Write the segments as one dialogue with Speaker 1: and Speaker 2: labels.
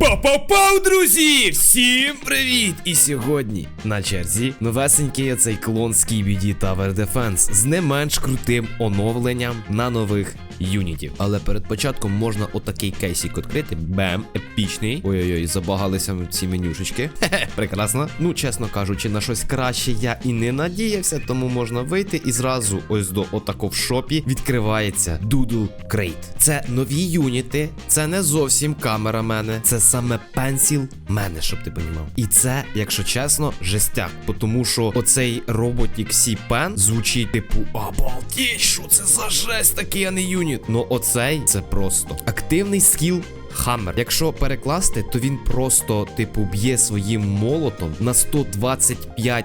Speaker 1: Па-па-пау, друзі! Всім привіт! І сьогодні на черзі новесенький цей клон Skibidi Tower Defense з не менш крутим оновленням на нових юнітів. Але перед початком можна отакий кейсик відкрити. Бем, епічний. Ой-ой-ой, забагалися ці менюшечки. Хе-хе, прекрасно. Ну, чесно кажучи, на щось краще я і не надіявся, тому можна вийти і зразу ось до отако в шопі відкривається Doodle Crate. Це нові юніти, це не зовсім камера мене, це саме пенсіл мене, щоб ти понімав. І це, якщо чесно, жестяк. Тому що оцей роботік Сі Пен звучить типу Обалдіть, що це за жесть такий, а не юніт. Ну оцей це просто активний скіл. Хаммер. Якщо перекласти, то він просто, типу, б'є своїм молотом на 125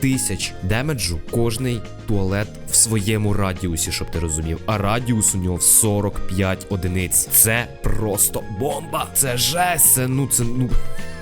Speaker 1: тисяч демеджу кожний туалет в своєму радіусі, щоб ти розумів. А радіус у нього 45 одиниць. Це просто бомба. Це жесть. Це ну це ну.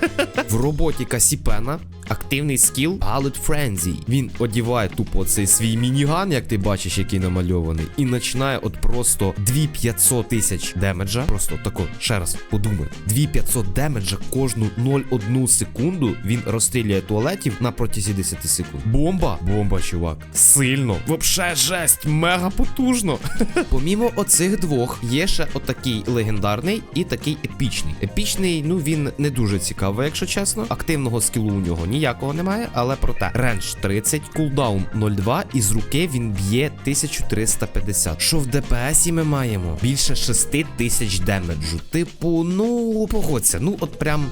Speaker 1: В роботі Касіпена активний скіл Bullet Frenzy. Він одіває тупо цей свій мініган, як ти бачиш, який намальований, і починає от просто 2500 тисяч демеджа. Просто тако, ще раз подумай. 2500 демеджа кожну 0,1 секунду він розстрілює туалетів на протязі 10 секунд. Бомба! Бомба, чувак. Сильно. Вообще жесть, мега потужно. Помімо оцих двох, є ще отакий легендарний і такий епічний. Епічний, ну він не дуже цікавий, якщо чесно. Активного скілу у нього ніякого немає, але проте рендж 30, кулдаун 0,2 і з руки він б'є 1350. Що в ДПСі ми маємо? Більше 6 тисяч демеджу. Типу, ну погодься, ну от прям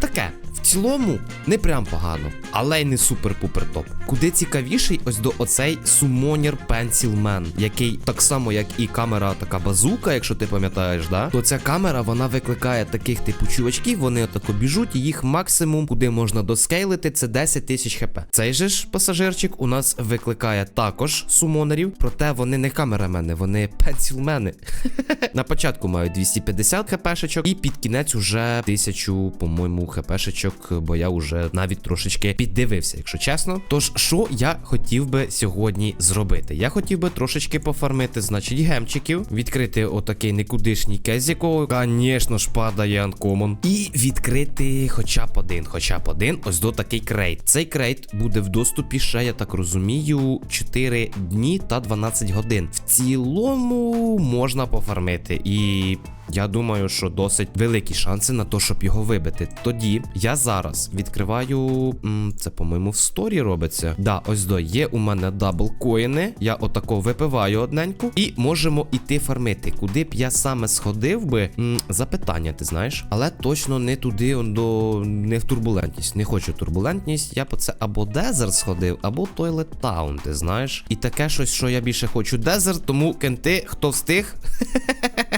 Speaker 1: таке. Цілому не прям погано, але й не супер-пупер топ. Куди цікавіший ось до оцей Summoner Pencil Man, який так само, як і камера така базука, якщо ти пам'ятаєш, да? То ця камера вона викликає таких типу чувачків, вони отако біжуть, і їх максимум, куди можна доскейлити, це 10 тисяч хп. Цей же ж пасажирчик у нас викликає також сумонерів, проте вони не камерамени, вони пенсілмени. На початку мають 250 хпшечок, і під кінець уже 1000, по-моєму, хпшечок, бо я вже навіть трошечки піддивився, якщо чесно. Тож, що я хотів би сьогодні зробити? Я хотів би трошечки пофармити, значить, гемчиків, відкрити отакий никудишній кейс, якого, звісно ж, падає анкомон. І відкрити хоча б один, хоча б один, ось до такий крейт. Цей крейт буде в доступі ще, я так розумію, 4 дні та 12 годин. В цілому можна пофармити. І я думаю, що досить великі шанси на те, щоб його вибити. Тоді я зараз відкриваю. Це, по-моєму, в сторі робиться. Да, ось до є у мене дабл коїни. Я отако випиваю одненьку. І можемо іти фармити. Куди б я саме сходив би? Запитання, ти знаєш. Але точно не туди, до не в турбулентність. Не хочу турбулентність. Я по це або Дезерт сходив, або Toilet Town, ти знаєш. І таке щось, що я більше хочу Дезерт, тому кенти, хто встиг.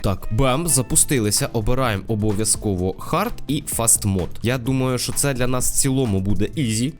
Speaker 1: Так, бам, запустилися. Обираємо обов'язково хард і фаст мод. Я думаю, що це для нас в цілому буде ізі.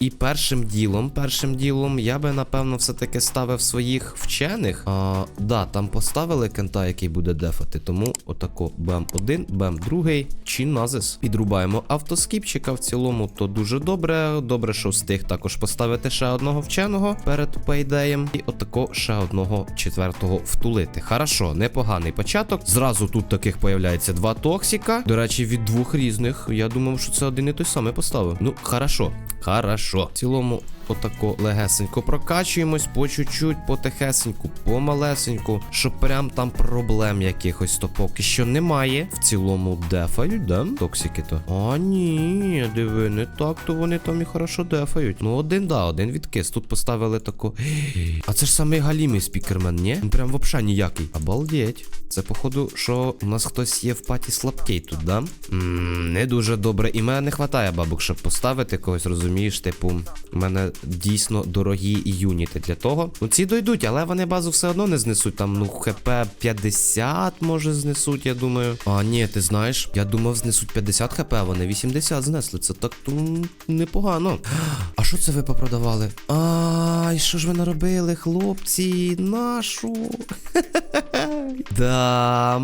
Speaker 1: І першим ділом, першим ділом, я би напевно все-таки ставив своїх вчених. А, да, там поставили кента, який буде дефати. Тому отако бем один, бем другий. Чи назис. Підрубаємо автоскіпчика. В цілому, то дуже добре. Добре, що встиг також поставити ще одного вченого перед пейдеєм. І отако ще одного четвертого втулити. Хорошо, непоганий початок. Зразу тут таких появляється два токсіка. До речі, від двох різних. Я думав, що це один і той самий поставив. Ну, хорошо, хорошо. В цілому. Отако легесенько прокачуємось по чуть-чуть, потихесеньку, помалесеньку, щоб прям там проблем якихось то поки що немає. В цілому дефають, да? Токсики то. А ні, диви, не так, то вони там і хорошо дефають. Ну, один, да, один відкис. Тут поставили тако. А це ж самий галімий спікермен, ні? Він прям вообще ніякий. Обалдеть. Це, походу, що у нас хтось є в паті слабкий тут, да? Ммм, не дуже добре. І мене не хватає бабок, щоб поставити когось, розумієш, типу, мене дійсно дорогі юніти для того. Ну, ці дойдуть, але вони базу все одно не знесуть. Там, ну, хп 50, може, знесуть, я думаю. А, ні, ти знаєш, я думав, знесуть 50 хп, а вони 80 знесли. Це так то непогано. А що це ви попродавали? Ай, що ж ви наробили, хлопці? Нашу? да.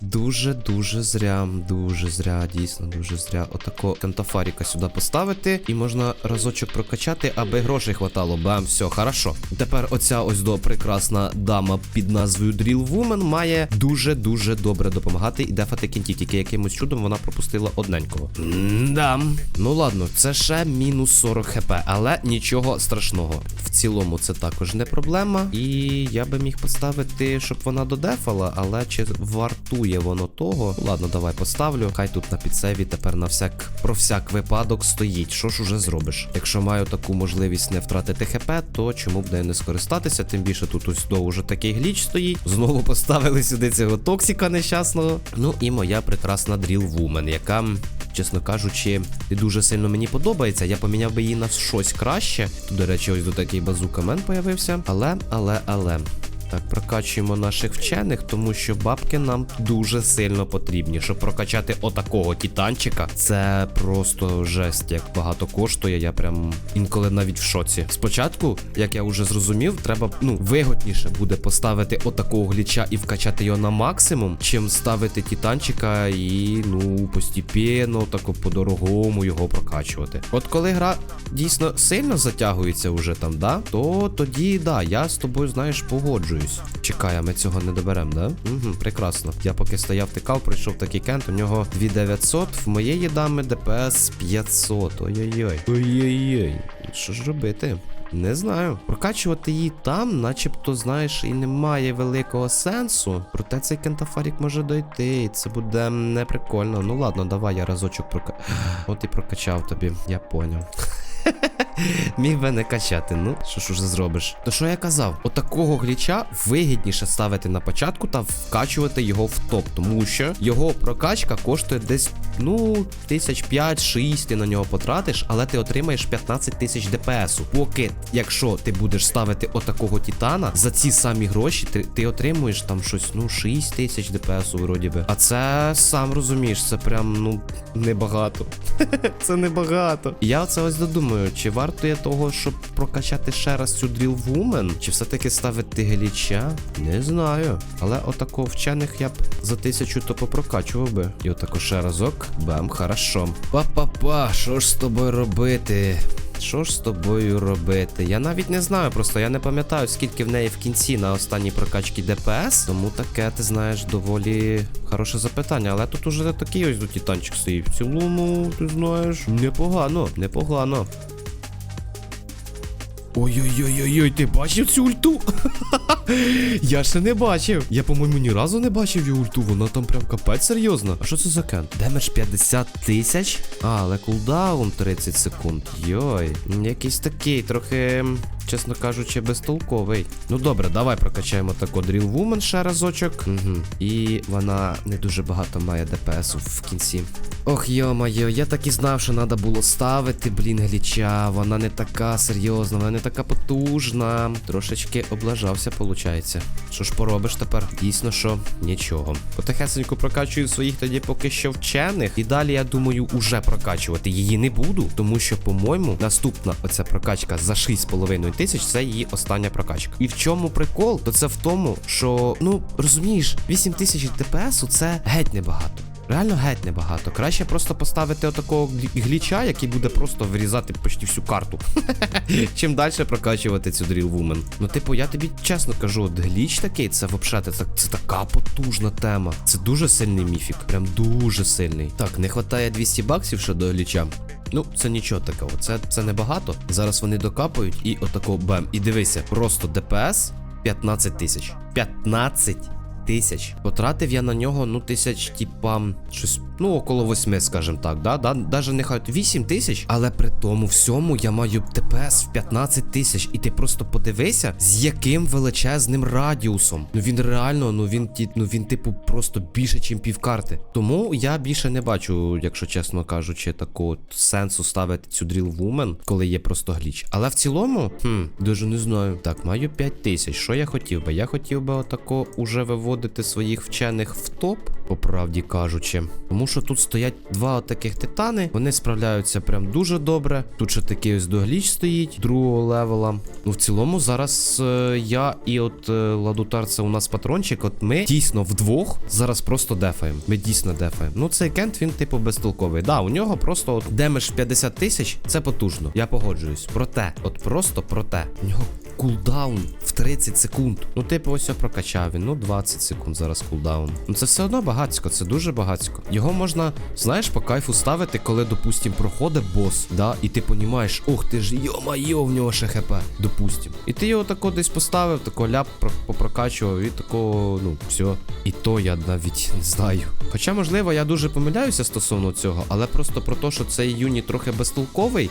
Speaker 1: Дуже-дуже зря, дуже зря, дійсно, дуже зря. Отако кантафаріка сюди поставити, і можна разочок прокачати, аби грошей хватало. Бам, все, хорошо. Тепер оця ось до прекрасна дама під назвою Drill Woman має дуже-дуже добре допомагати і дефати кінтів. Тільки якимось чудом вона пропустила одненького. Да. Ну ладно, це ще мінус 40 хп, але нічого страшного. В цілому це також не проблема. І я би міг поставити, щоб вона додефала, але чи вартує воно того? Ладно, давай поставлю. Хай тут на підсеві тепер на всяк про всяк випадок стоїть. Що ж уже зробиш? Якщо маю таку можливість не втратити хп, то чому б нею не скористатися? Тим більше тут ось до уже такий гліч стоїть. Знову поставили сюди цього токсика нещасного. Ну і моя прекрасна Drill Woman, яка. Чесно кажучи, не дуже сильно мені подобається. Я поміняв би її на щось краще. Тут, до речі, ось до такий базукамен появився. Але, але, але. Так, прокачуємо наших вчених, тому що бабки нам дуже сильно потрібні. Щоб прокачати отакого титанчика, це просто жесть, як багато коштує. Я прям інколи навіть в шоці. Спочатку, як я вже зрозумів, треба ну вигодніше буде поставити отакого гліча і вкачати його на максимум, чим ставити титанчика і ну постепенно, тако по-дорогому його прокачувати. От коли гра дійсно сильно затягується вже там, да, то тоді да, я з тобою знаєш погоджуюсь. Чекай, а ми цього не доберемо, да? Угу, прекрасно. Я поки стояв, тикав, пройшов такий кент, у нього 2900, в моєї дами ДПС 500. Ой-ой-ой. Ой-ой-ой. Що ж робити? Не знаю. Прокачувати її там, начебто, знаєш, і немає великого сенсу. Проте цей кентафарік може дойти, і це буде неприкольно. Ну ладно, давай я разочок прока. От і прокачав тобі, я поняв. Міг би не качати, ну що ж уже зробиш? То що я казав? Отакого гліча вигідніше ставити на початку та вкачувати його в топ, тому що його прокачка коштує десь, ну, тисяч 5-6 ти на нього потратиш, але ти отримаєш 15 тисяч ДПСу. Поки, якщо ти будеш ставити отакого титана, за ці самі гроші ти, ти отримуєш там щось, ну, 6 тисяч ДПСу, вроді би. А це сам розумієш, це прям, ну, небагато. Це небагато. Я оце ось додумаю, чи вартує того, щоб прокачати ще раз цю Drill Woman, чи все-таки ставити гліча? Не знаю. Але отако вчених я б за тисячу то попрокачував би. І отако ще разок. Бам, хорошо. Па-па-па, що ж з тобою робити? Що ж з тобою робити? Я навіть не знаю, просто я не пам'ятаю, скільки в неї в кінці на останній прокачці ДПС. Тому таке, ти знаєш, доволі хороше запитання. Але тут уже такий ось до титанчик стоїть. В цілому, ти знаєш, непогано, непогано. Ой-ой-ой-ой, ти бачив цю ульту? Я ще не бачив. Я, по-моєму, ні разу не бачив її ульту. Вона там прям капець серйозна. А що це за кент? Демедж 50 тисяч? А, але кулдаун 30 секунд. Йой. Якийсь такий, трохи, чесно кажучи, безтолковий. Ну добре, давай прокачаємо таку Drill Woman ще разочок. Угу. І вона не дуже багато має ДПСу в кінці. Ох, йо-моє, я так і знав, що треба було ставити, блін, гліча. Вона не така серйозна, вона не така потужна. Трошечки облажався, виходить. Що ж поробиш тепер? Дійсно, що нічого. Потихесенько прокачую своїх тоді поки що вчених. І далі, я думаю, уже прокачувати її не буду, тому що, по-моєму, наступна оця прокачка за 6,5 тисяч це її остання прокачка. І в чому прикол? То це в тому, що, ну, розумієш, 8 тисяч ДПСу це геть небагато. Реально геть небагато. Краще просто поставити отакого гліча, який буде просто вирізати почти всю карту. Чим далі прокачувати цю Drill Woman. Ну, типу, я тобі чесно кажу, от гліч такий, це взагалі це, це така потужна тема. Це дуже сильний міфік. Прям дуже сильний. Так, не вистачає 200 баксів ще до гліча. Ну, це нічого такого, це, це небагато. Зараз вони докапають і отако бем. І дивися, просто ДПС 15 тисяч. 15 тисяч. Потратив я на нього, ну, тисяч, типа, щось, ну, около восьми, скажем так, да? да? Даже нехай 8 тисяч, але при тому всьому я маю ДПС в 15 тисяч. І ти просто подивися, з яким величезним радіусом. Ну він реально, ну він ну він, типу, просто більше, ніж півкарти. Тому я більше не бачу, якщо чесно кажучи, такого сенсу ставити цю Drill Woman, коли є просто гліч. Але в цілому, хм, дуже не знаю. Так, маю 5 тисяч. Що я хотів би? Я хотів би отако уже виводити своїх вчених в топ, по правді кажучи. Тому що тут стоять два таких титани. Вони справляються прям дуже добре. Тут ще такий ось догліч стоїть другого левела. Ну, в цілому, зараз е, я і от е, Ладутар, це у нас патрончик. От ми дійсно вдвох зараз просто дефаємо. Ми дійсно дефаємо. Ну, цей кент він, типу, безтолковий. Да, у нього просто от демедж 50 тисяч, це потужно. Я погоджуюсь. Проте, от просто проте. У нього кулдаун в 30 секунд. Ну, типу, ось я прокачав він. Ну, 20 секунд зараз кулдаун. Ну це все одно багацько, це дуже багацько. Його можна, знаєш, по кайфу ставити, коли, допустим, проходить бос, да, і ти понімаєш, ох ти ж йо-майо, в нього ще хп, допустим. І ти його тако десь поставив, тако ляп попрокачував, і такого, ну, все. І то я навіть не знаю. Хоча, можливо, я дуже помиляюся стосовно цього, але просто про те, що цей юніт трохи безтолковий,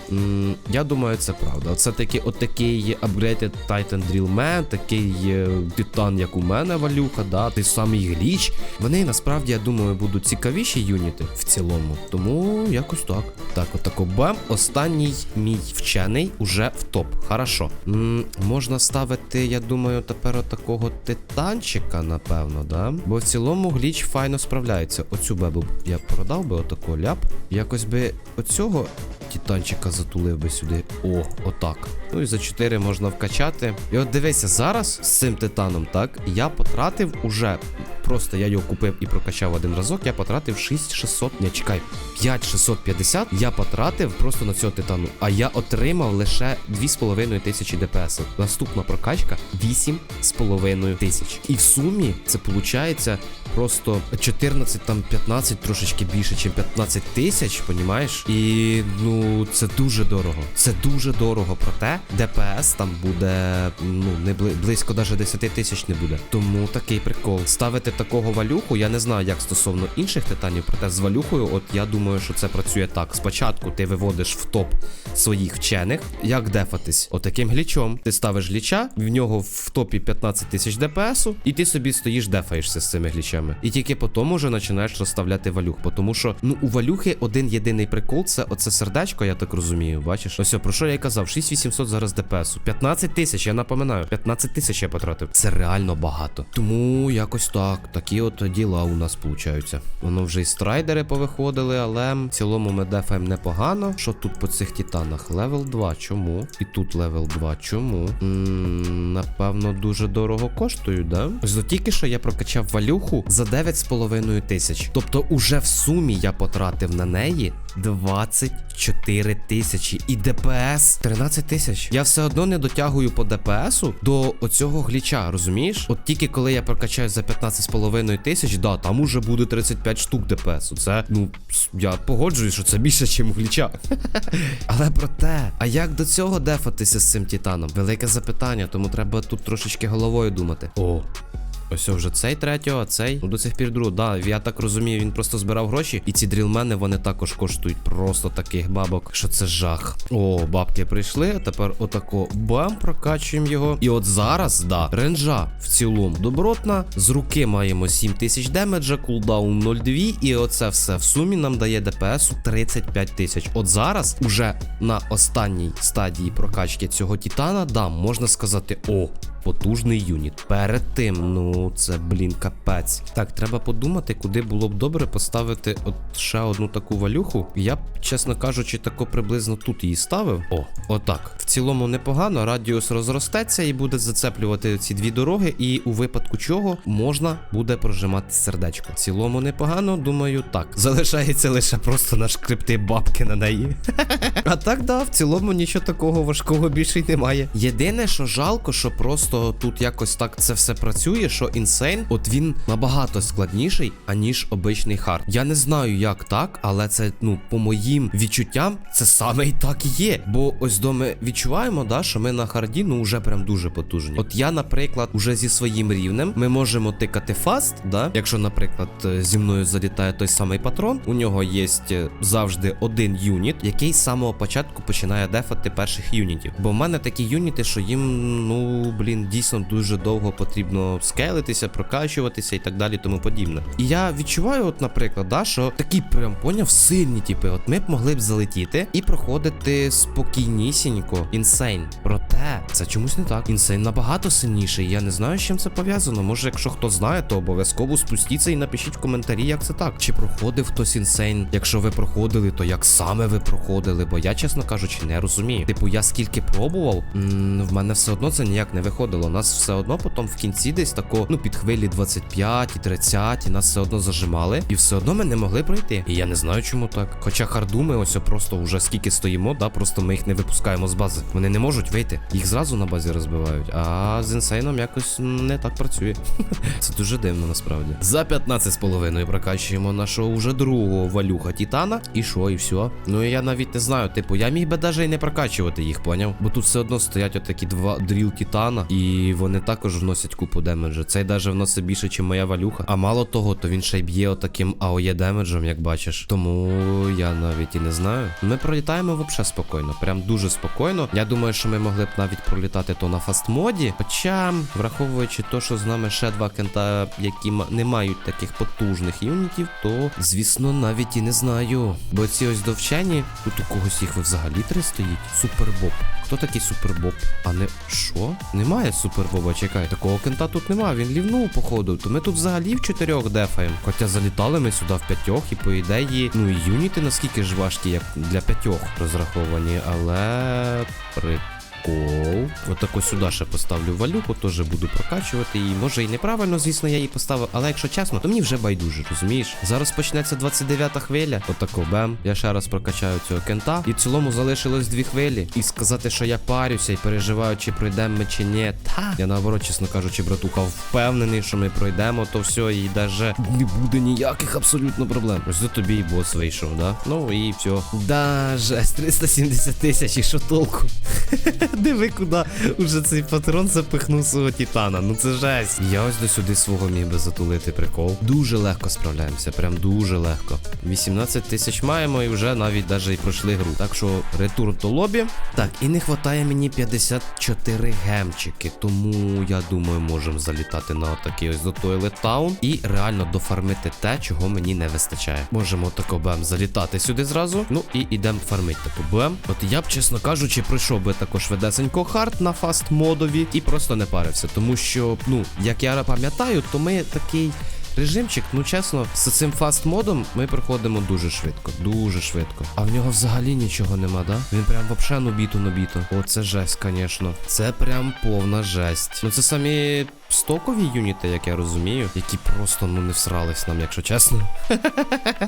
Speaker 1: я думаю, це правда. Це таки от такий Upgraded Titan Drillman, такий е, титан, як у мене, валюха, да, той самий гліч. Вони насправді, я думаю, будуть цікавіші юніти в цілому. Тому якось так. Так, отако бам. Останній мій вчений уже в топ. Хорошо. М, можна ставити, я думаю, тепер отакого титанчика, напевно, да? Бо в цілому гліч файно справляється. Оцю бебу я продав би отако ляп. Якось би оцього титанчика затулив би сюди. О, отак. Ну і за 4 можна вкачати. І от дивися, зараз з цим титаном, так, я потратив уже. Просто я його купив і прокачав один разок. Я потратив 6600. Ні, чекай, 5650 я потратив просто на цього титану. А я отримав лише 2,5 тисячі ДПС. Наступна прокачка 8,5 тисяч. І в сумі це виходить просто 14, там 15, трошечки більше, ніж 15 тисяч, понімаєш? І ну це дуже дорого. Це дуже дорого. Проте ДПС там буде ну не близько навіть 10 тисяч не буде. Тому такий прикол. Ставити такого валюху, я не знаю, як стосовно інших титанів, проте з валюхою, от я думаю, що це працює так. Спочатку ти виводиш в топ своїх вчених, як дефатись. Отаким глічом. Ти ставиш гліча, в нього в топі 15 тисяч ДПСу, і ти собі стоїш, дефаєшся з цими глічами. І тільки потім уже починаєш розставляти валюх. Тому що ну у валюхи один єдиний прикол це оце сердечко, я так розумію. Бачиш? Ось, про що я й казав? 6800 зараз ДПСу. 15 тисяч, я напоминаю, 15 тисяч я потратив. Це реально багато. Тому якось так. Такі от діла у нас получаються. Воно вже і страйдери повиходили, але в цілому ми дефаємо непогано. Що тут по цих титанах? Левел 2, чому? І тут левел 2, чому? м напевно, дуже дорого коштують, да? Ось тільки що я прокачав валюху за 9,5 тисяч. Тобто, уже в сумі я потратив на неї 24 тисячі. І ДПС 13 тисяч. Я все одно не дотягую по ДПСу до оцього гліча, розумієш? От тільки коли я прокачаю за 15,5 тисяч, да, там уже буде 35 штук ДПСу. Це, ну, я погоджуюсь, що це більше, ніж у гліча. Але проте, а як до цього дефатися з цим титаном? Велике запитання, тому треба тут трошечки головою думати. О. Ось вже цей третього, а цей ну до цих пір другого. Да, я так розумію, він просто збирав гроші, і ці дрілмени вони також коштують просто таких бабок, що це жах. О, бабки прийшли. а Тепер отако бам, прокачуємо його. І от зараз, да, ренджа в цілому добротна. З руки маємо 7000 демеджа, кулдаун 0,2, і оце все в сумі нам дає ДПС 35 тисяч. От зараз, уже на останній стадії прокачки цього титана, да, можна сказати, о. Потужний юніт. Перед тим, ну це блін, капець. Так, треба подумати, куди було б добре поставити от ще одну таку валюху. Я б, чесно кажучи, тако приблизно тут її ставив. О, отак. В цілому непогано. Радіус розростеться і буде зацеплювати ці дві дороги. І у випадку чого можна буде прожимати сердечко. В цілому непогано, думаю, так. Залишається лише просто нашкрипти бабки на неї. А так, да, в цілому нічого такого важкого більше й немає. Єдине, що жалко, що просто тут якось так це все працює, що інсейн, от він набагато складніший, аніж обичний хард. Я не знаю, як так, але це, ну, по моїм відчуттям, це саме і так і є. Бо ось до ми відчуваємо, да, що ми на харді, ну, вже прям дуже потужні. От я, наприклад, уже зі своїм рівнем, ми можемо тикати фаст, да. Якщо, наприклад, е, зі мною залітає той самий патрон, у нього є е, завжди один юніт, який з самого початку починає дефати перших юнітів. Бо в мене такі юніти, що їм, ну блін, він дійсно дуже довго потрібно скелитися, прокачуватися і так далі, тому подібне. І я відчуваю, от, наприклад, да, що такі прям поняв сильні, типи, от ми б могли б залетіти і проходити спокійнісінько інсейн. Проте це чомусь не так. Інсейн набагато сильніший. Я не знаю, з чим це пов'язано. Може, якщо хто знає, то обов'язково спустіться і напишіть в коментарі, як це так. Чи проходив хтось інсейн? Якщо ви проходили, то як саме ви проходили? Бо я, чесно кажучи, не розумію. Типу, я скільки пробував, м, в мене все одно це ніяк не виходило. Нас все одно потім в кінці десь тако, ну під хвилі 25 і 30, і нас все одно зажимали, і все одно ми не могли пройти. І я не знаю, чому так. Хоча харду ми ось просто вже скільки стоїмо, да, просто ми їх не випускаємо з бази. Вони не можуть вийти. Їх зразу на базі розбивають. А з інсейном якось не так працює. Це дуже дивно насправді. За 15,5 прокачуємо нашого вже другого валюха Титана. І що, і все. Ну я навіть не знаю. Типу, я міг би навіть і не прокачувати їх, поняв? Бо тут все одно стоять отакі два дріл Титана, і вони також вносять купу демеджа. Цей даже вносить більше, ніж моя валюха. А мало того, то він ще й б'є отаким АОЄ демеджем, як бачиш. Тому я навіть і не знаю. Ми пролітаємо взагалі спокійно, прям дуже спокійно. Я думаю, що ми могли б навіть пролітати то на фастмоді. Хоча, враховуючи то, що з нами ще два кента, які не мають таких потужних юнітів, то звісно навіть і не знаю. Бо ці ось довчені, тут у когось їх взагалі три стоїть. Супербоб. Хто такий супербоб? А не що? Немає супербоба, чекай. Такого кента тут немає, він лівнув, походу. То ми тут взагалі в чотирьох дефаємо. Хоча залітали ми сюди в п'ятьох, і по ідеї, ну і юніти наскільки ж важкі, як для п'ятьох розраховані, але при. Кол. Отако сюди ще поставлю валюху, теж буду прокачувати її. Може і неправильно, звісно, я її поставив, але якщо чесно, то мені вже байдуже, розумієш? Зараз почнеться 29-та хвиля. Отако бем. Я ще раз прокачаю цього кента. І в цілому залишилось дві хвилі. І сказати, що я парюся і переживаю, чи пройдемо ми чи ні. Та я наоборот, чесно кажучи, братуха, впевнений, що ми пройдемо, то все, і даже не буде ніяких абсолютно проблем. Ось до тобі і бос вийшов, да? Ну і все. Да, жесть, 370 тисяч, і що толку? Диви, куди уже цей патрон запихнув свого титана. Ну це жесть. Я ось до сюди свого міг би затулити прикол. Дуже легко справляємося, прям дуже легко. 18 тисяч маємо і вже навіть даже і пройшли гру. Так що ретур до лобі. Так, і не вистачає мені 54 гемчики. Тому я думаю, можемо залітати на отакий ось до Toilet Town і реально дофармити те, чого мені не вистачає. Можемо тако бем залітати сюди зразу. Ну і ідемо фармити таку бем. От я б, чесно кажучи, пройшов би також ведесенько хард на фаст модові і просто не парився. Тому що, ну, як я пам'ятаю, то ми такий. Режимчик, ну чесно, з цим фаст модом ми проходимо дуже швидко, дуже швидко. А в нього взагалі нічого нема, да? Він прям вообще нобіто. О, це жесть, звісно. Це прям повна жесть. Ну це самі стокові юніти, як я розумію, які просто ну не всрались нам, якщо чесно.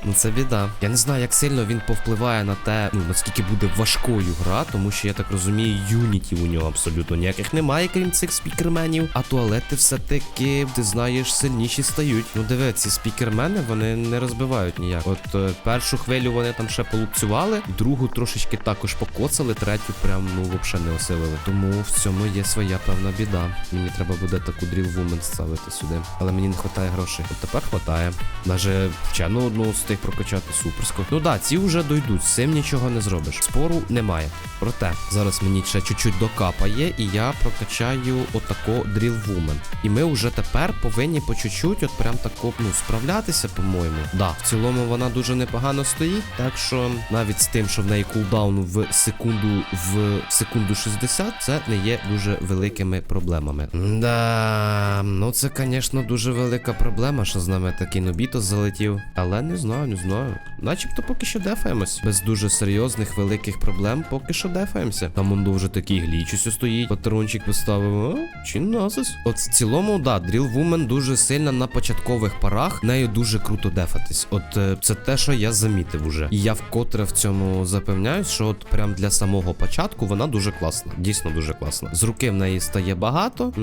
Speaker 1: Ну це біда. Я не знаю, як сильно він повпливає на те, ну наскільки буде важкою гра, тому що я так розумію, юнітів у нього абсолютно ніяких немає, крім цих спікерменів. А туалети все-таки, ти знаєш, сильніші стають. Ну диви, ці спікермени вони не розбивають ніяк. От е, першу хвилю вони там ще полупцювали, другу трошечки також покоцали, третю прям ну взагалі не осилили. Тому в цьому є своя певна біда. Мені треба буде таку дріл вумен ставити сюди. Але мені не вистачає грошей. От тепер хватає. Даже вчену одну встиг прокачати суперську. Ну да, ці вже дойдуть, з цим нічого не зробиш. Спору немає. Проте зараз мені ще чуть-чуть докапає, і я прокачаю отако дріл вумен. І ми вже тепер повинні по чуть-чуть, от прям тако, ну, справлятися, по-моєму. Да, в цілому вона дуже непогано стоїть. Так що навіть з тим, що в неї кулдаун в секунду в секунду 60, це не є дуже великими проблемами. Да, ну це, звісно, дуже велика проблема, що з нами такий нобіто залетів. Але не знаю, не знаю. Начебто поки що дефаємось. Без дуже серйозних великих проблем поки що дефаємося. Там он вже такий гліч ось стоїть. Патрончик поставив. А, чи насис? От в цілому, да, Drill Woman дуже сильно на початкових парах. Нею дуже круто дефатись. От е, це те, що я замітив уже. І я вкотре в цьому запевняюсь, що от прям для самого початку вона дуже класна. Дійсно дуже класна. З руки в неї стає багато.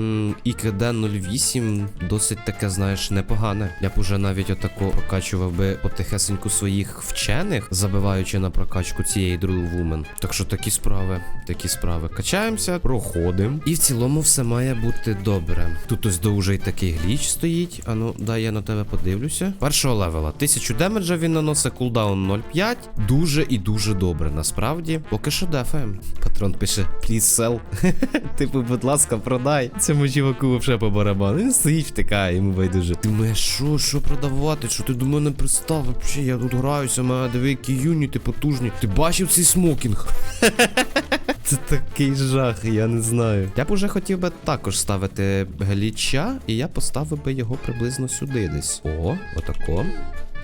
Speaker 1: І КД 08 досить таке, знаєш, непогане. Я б уже навіть отако прокачував би потихесеньку своїх вчених, забиваючи на прокачку цієї Drill Woman. Так що такі справи, такі справи. Качаємося, проходимо. І в цілому все має бути добре. Тут ось довжий такий гліч стоїть. А ну, дай я на тебе подивлюся. Першого левела. 1000 демеджа він наносить кулдаун 0,5. Дуже і дуже добре. Насправді, поки що дефаєм. Патрон пише: please sell. Типу, будь ласка, продай. Цьому чуваку по барабану. Він стоїть, втикає, йому байдуже. Ти що, що продавати? Що ти до мене пристав? Вообще, я тут граюся, мене диви, які юніти потужні. Ти бачив цей смокінг? Це такий жах, я не знаю. Я б уже хотів би також ставити гліча, і я поставив би його приблизно сюди десь. О, отако.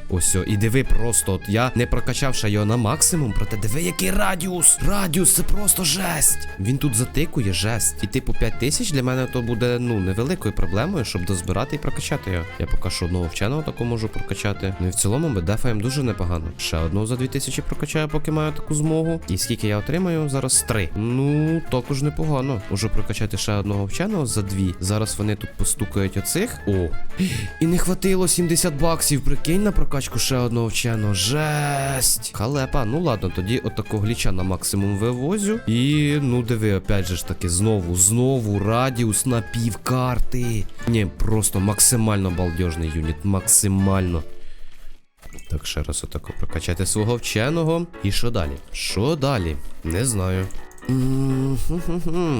Speaker 1: Ось, о, і диви просто, от я не прокачав ще його на максимум, проте диви, який радіус! Радіус, це просто жесть! Він тут затикує жесть. І типу 5 тисяч для мене то буде ну невеликою проблемою, щоб дозбирати і прокачати його. Я поки що одного вченого таку можу прокачати. Ну і в цілому ми дефаємо дуже непогано. Ще одного за 2000 прокачаю, поки маю таку змогу. І скільки я отримаю? Зараз три. Ну, також непогано. Можу прокачати ще одного вченого за дві. Зараз вони тут постукають оцих. О. І не хватило 70 баксів. Прикинь на прокачку ще одного вченого. Жесть. Халепа. Ну ладно, тоді отако гліча на максимум вивозю. І ну диви, опять же ж таки, знову, знову радіус на пів карти. Ні, просто максимально балдежний юніт. Максимально. Так, ще раз отако прокачати свого вченого. І що далі? Що далі? Не знаю.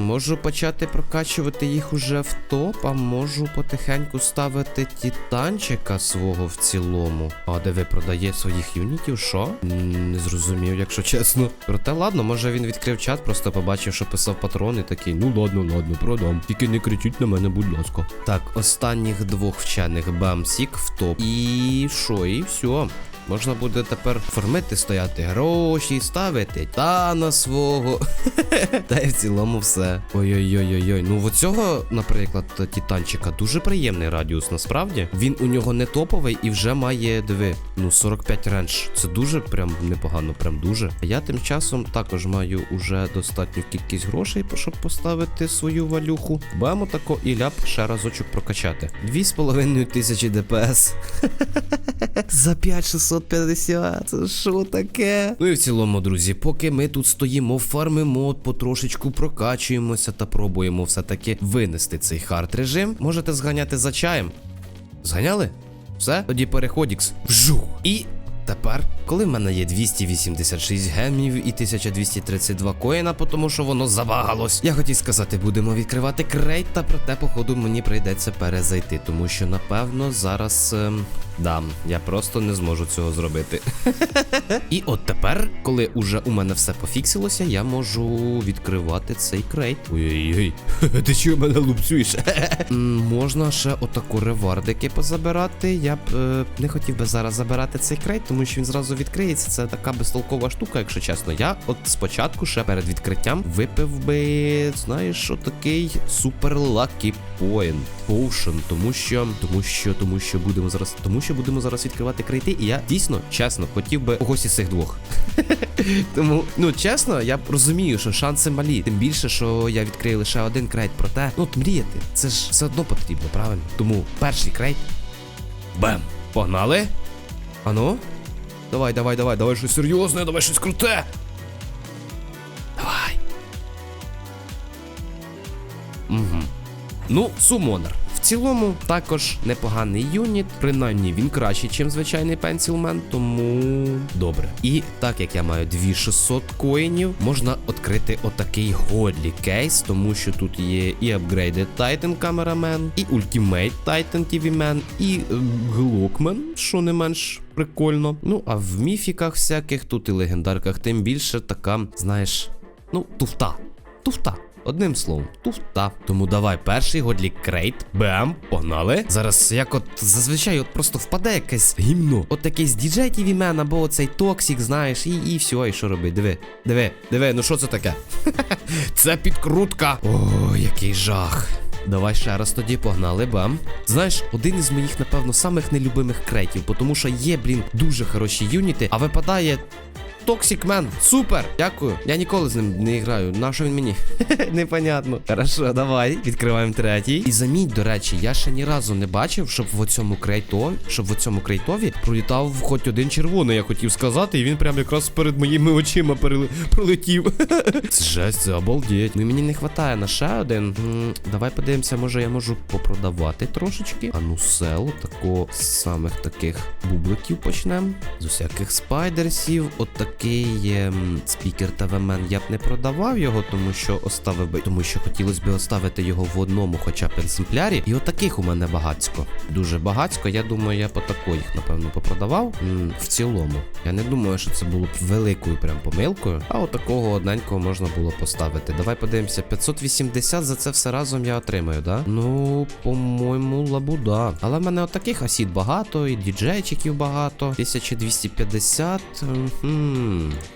Speaker 1: Можу почати прокачувати їх уже в топ, а можу потихеньку ставити титанчика свого в цілому. А де ви продає своїх юнітів? Що? Не зрозумів, якщо чесно. Проте ладно, може він відкрив чат, просто побачив, що писав патрон і такий. Ну ладно, ладно, продам. Тільки не кричіть на мене, будь ласка. Так, останніх двох вчених бамсік в топ. І що, і все. Можна буде тепер формити, стояти гроші, ставити та на свого. Та й в цілому все. Ой-ой-ой-ой-ой. Ну в оцього, наприклад, титанчика дуже приємний радіус, насправді. Він у нього не топовий і вже має, диви, ну 45 рендж. Це дуже прям непогано, прям дуже. А я тим часом також маю уже достатню кількість грошей, щоб поставити свою валюху. Баємо тако і ляп ще разочок прокачати. 2,5 тисячі ДПС. За 5650. Це що таке? Ну і в цілому, друзі, поки ми тут стоїмо, фармимо, потрошечку прокачуємося та пробуємо все-таки винести цей хард режим. Можете зганяти за чаєм. Зганяли? Все? Тоді переходікс. Вжух. І тепер, коли в мене є 286 гемів і 1232 коїна, тому що воно забагалось. Я хотів сказати, будемо відкривати крейт, та проте, походу, мені прийдеться перезайти, тому що, напевно, зараз. Ем... Да, я просто не зможу цього зробити. І от тепер, коли уже у мене все пофіксилося, я можу відкривати цей крейт. Ой-ой-ой, ти чого мене лупцюєш? Можна ще отаку ревардики позабирати. Я б е, не хотів би зараз забирати цей крейт, тому що він зразу відкриється. Це така безтолкова штука, якщо чесно. Я от спочатку ще перед відкриттям випив би, знаєш, отакий супер лакі поінт. Поушен, тому що, тому що, тому що будемо зараз, тому що будемо зараз відкривати крейти, і я дійсно, чесно, хотів би когось із цих двох. Тому, ну чесно, я розумію, що шанси малі. Тим більше, що я відкрию лише один крейт. Проте, ну от мріяти, це ж все одно потрібно, правильно? Тому перший крейт. Бем! Погнали! Ану? Давай, давай, давай, давай щось серйозне, давай щось круте. Давай. Угу. Ну, сумонер. Цілому також непоганий юніт, принаймні він кращий, ніж звичайний пенсілмен, тому добре. І так як я маю 2600 коїнів, можна відкрити отакий годлі кейс, тому що тут є і Upgraded Titan Cameraman, і Ultimate Titan TV Man, і Glockman, що не менш прикольно. Ну а в міфіках всяких тут і легендарках, тим більше така, знаєш, ну, туфта. Туфта. Одним словом, туфта. Тому давай перший годлік крейт. Бем, погнали. Зараз як от зазвичай от просто впаде якесь гімно. От якийсь діджей TV мен або оцей токсік, знаєш, і, і все, і що робить? Диви, диви, диви, ну що це таке? це підкрутка. О, який жах. Давай ще раз тоді погнали, бам. Знаєш, один із моїх, напевно, самих нелюбимих крейтів, тому що є, блін, дуже хороші юніти, а випадає Токсік Мен. Супер! Дякую. Я ніколи з ним не граю. На що він мені? Непонятно. Хорошо, давай. Відкриваємо третій. І заміть, до речі, я ще ні разу не бачив, щоб в оцьому крейтові, щоб в оцьому крейтові пролітав хоч один червоний, я хотів сказати, і він прям якраз перед моїми очима перели... пролетів. Це жесть, це обалдеть. Ну мені не вистачає на ще один. М, Давай подивимося, може я можу попродавати трошечки. А ну сел, тако з самих таких бубликів почнемо. З усяких спайдерсів. Отакий ем, спікер ТВ-мен я б не продавав його, тому що оставив би, тому що хотілося б оставити його в одному, хоча б екземплярі. І отаких у мене багацько. Дуже багацько. Я думаю, я по тако їх, напевно, попродавав. М, в цілому. Я не думаю, що це було б великою прям помилкою. А отакого одненького можна було поставити. Давай подивимося. 580 за це все разом я отримаю, да? Ну, по-моєму, лабуда. Але в мене отаких осід багато, і діджейчиків багато. 1250.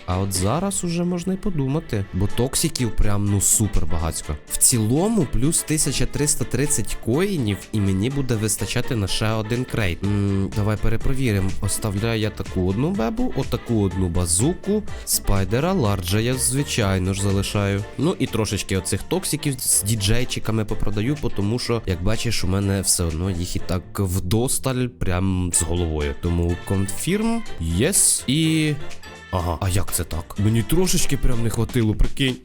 Speaker 1: А от зараз уже можна і подумати. Бо токсиків прям ну супер багатько. В цілому, плюс 1330 коїнів, і мені буде вистачати на ще один крейт. М, давай перепровіримо. Оставляю я таку одну бебу, отаку одну базуку. Спайдера ларджа я, звичайно ж, залишаю. Ну і трошечки оцих токсиків з діджейчиками попродаю, тому що, як бачиш, у мене все одно їх і так вдосталь, прям з головою. Тому конфірм, єс і. Ага, а як це так? Мені трошечки прям не хватило, прикинь.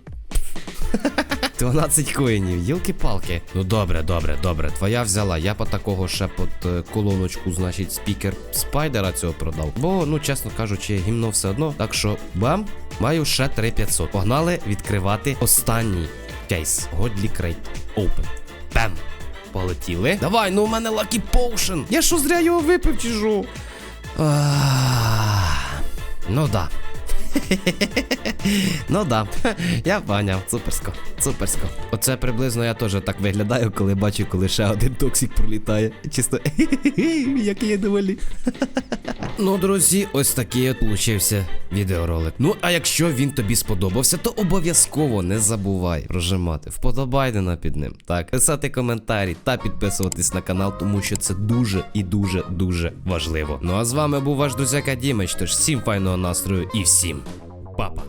Speaker 1: 12 коїнів, їлки-палки. Ну добре, добре, добре. Твоя взяла. Я по такого ще під е, колоночку, значить, спікер спайдера цього продав. Бо, ну, чесно кажучи, гімно все одно. Так що, бам, маю ще 3500. Погнали відкривати останній кейс. Годлі крейт. Open. Бам! Полетіли. Давай, ну у мене Lucky Potion. Я що зря його випив чи? Ах, Ну да. Ну да, я поняв, суперсько, суперсько. Оце приблизно я теж так виглядаю, коли бачу, коли ще один токсик пролітає. Чисто який я доволі. Ну, друзі, ось такий от получився відеоролик. Ну, а якщо він тобі сподобався, то обов'язково не забувай прожимати вподобайдена під ним. Так, писати коментарі та підписуватись на канал, тому що це дуже і дуже дуже важливо. Ну а з вами був ваш друзяка Дімич, тож всім файного настрою і всім папа.